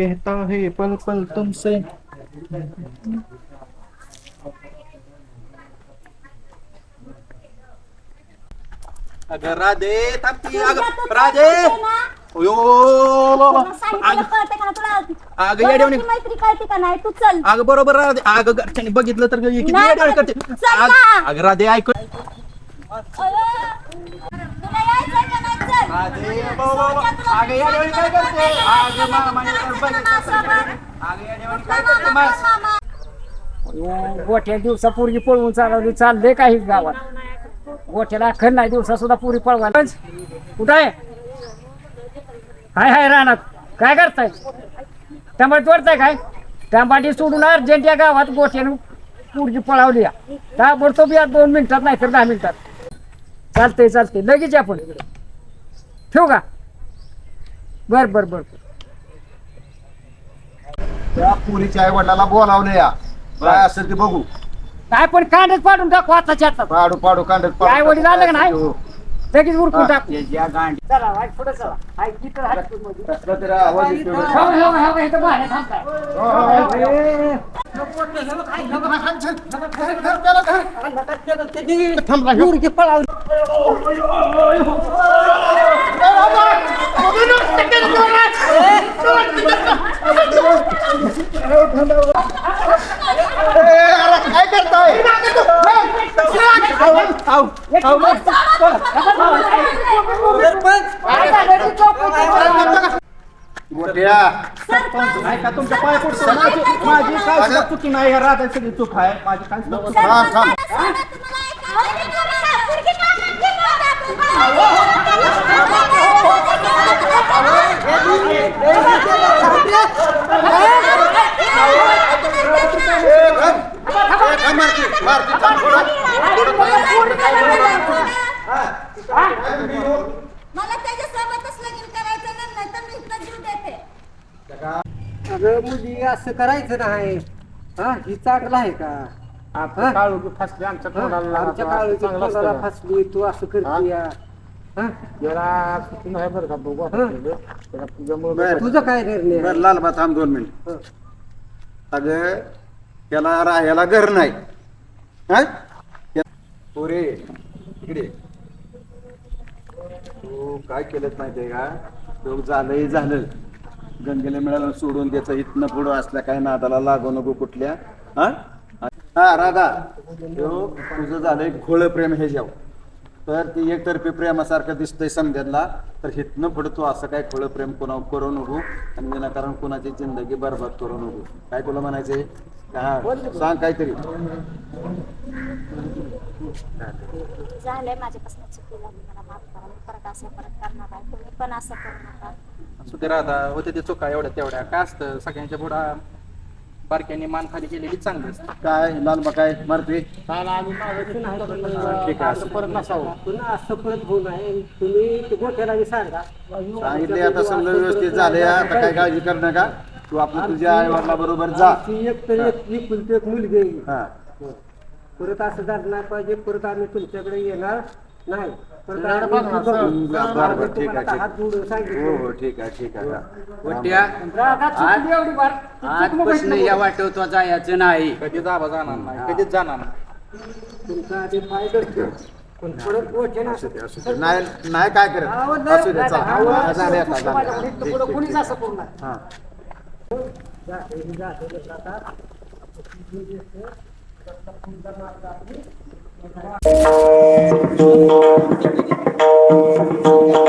कहता है पल पल तुमसे अगं राधे थांबती अगं राधे अयो अगं येड्यावानी कोणाची मैत्री कळते का नाही तू चल अगं बरोबर राधे अगं घरच्याने बघितलं तर किती नाही. करते चल ना. अगं- अगं राधे ऐक अरे, तुला यायचंय का काय करते अगं मामाने काय करते मास गोठ्या दिवसा पोरगी पळवून चालवली चालले काही गावात. गोठ्याला अखंड नाही दिवसा सुद्धा पुरी पळवा कुठं आहे? हाय हाय रानात. काय करताय? टमाट तोडताय काय? टमाटी सोडून अर्जंट या गावात गोठ्यानं पोरगी पळवली ताबडतोब या दोन मिनिटात नाही तर दहा मिनिटात. चालतंय चालतंय. लगेच या आपण ठेवू का? बर बर बर. त्या पुरीच्या आई वडिलाला बोलावले या. काय असेल ते बघू. काय पण कांडच पाडून टाकू आताच्या आता पाडू पाडू कांडत आई वडील आलं का नाही? हो. लगेच उरकून टाकू. या गांडी. चला वाईट पुढे चला. हाय किती हायस्कूलमध्ये. कसला तरी आवाज येतोय. बरं. हो, हो, हो, इथं बाहेर थांबताय. हो, हो, हो. ए, पोरगी पळावली. काय करताय ऐका तुमच्या पाय पडतो माझी माझी काय चुकी नाही ह्या राधा सगळी चूक आहे. माझी काय चूक थांब थांब ए, थांब. ए, थांब, मारती, मारती, थांब, थोडं. मला त्याच्यासोबतच लगीन करायचं नाही, नाही तर मी इथनं जीव देते अगं मुली असं करायचं नाही हा ही चांगलं आहे का हा? काळू फसले आमच्या हा? तोंडाला आमच्या लागला, काळाची चांगलं असतं तोंडाला का? फसली तू असं करते या हा? याला चुकी नाही बरं का बघू आपण हं. थोडं. त्याला तुझ्यामुळं बरं. तुझं काय निर्णय आहे? बरं लालबा थांब दोन मिनिट हं. अगं त्याला राहायला घर नाही हा? त्या- पोरे इकडे तू काय केलंच माहितीये का? तो झालंही झालं गंगेला मिळालं सोडून द्यायचं. इथनं पुढं असल्या काय नादाला लागू नको कुठल्या. हा? हा राधा. तो तुझं झालंय घोळ प्रेम हे जाऊ तर ती एकतर्फी प्रेमासारखं दिसतंय समजायला तर हिथनं पुढे तू असं काय खोळ प्रेम कोणा करू नको आणि विनाकारण कोणाची जिंदगी बरबाद करू नको. काय तुला म्हणायचंय? हा सांग काहीतरी. झालंय माझ्यापासून चुकी झाली मला माफ करा. मी परत असं परत करणार आहे. तुम्ही पण असं करू नका. असू दे राधा होते ते चुका एवढ्या तेवढ्या. काय असतं? सगळ्यांच्या पुढा बारक्यांनी मान खाली केलेली चांगली असते. काय? लालबा काय मारते. ठीक आहे असं. परत नसावं. पुन्हा असं परत होऊ नये. तुम्ही गोठ्याला बी सांगा. सांगितले आता समजा व्यवस्थित झाले आता काय काळजी कर नका. तू आपलं तुझ्या आई वडिला बरोबर जा. ती एक तर एक मुलगी आहे. हा. परत असं झालं नाही पाहिजे परत आम्ही तुमच्याकडे येणार नाही. परत बरं, आम्ही बरं, बरं, ठीक आहे, तुम्हाला ठीक. हात जोडून हो सांगितलं. हो ठीक आहे ठीक आहे. हा. राधा चुकली एवढी बार. ती चूक मग आजपासून या वाटवतो जायचं नाही. कधी जावा जाणार नाही कधीच जाणार नाही. तुमचा आधी पाय धरतो. पण परत असू दे, असू दे. नाही नाही काय करत. असू दे चला. हा, झाले आता झाले. इथं पुढं कुणीच असं करू नका. हा. Thank you.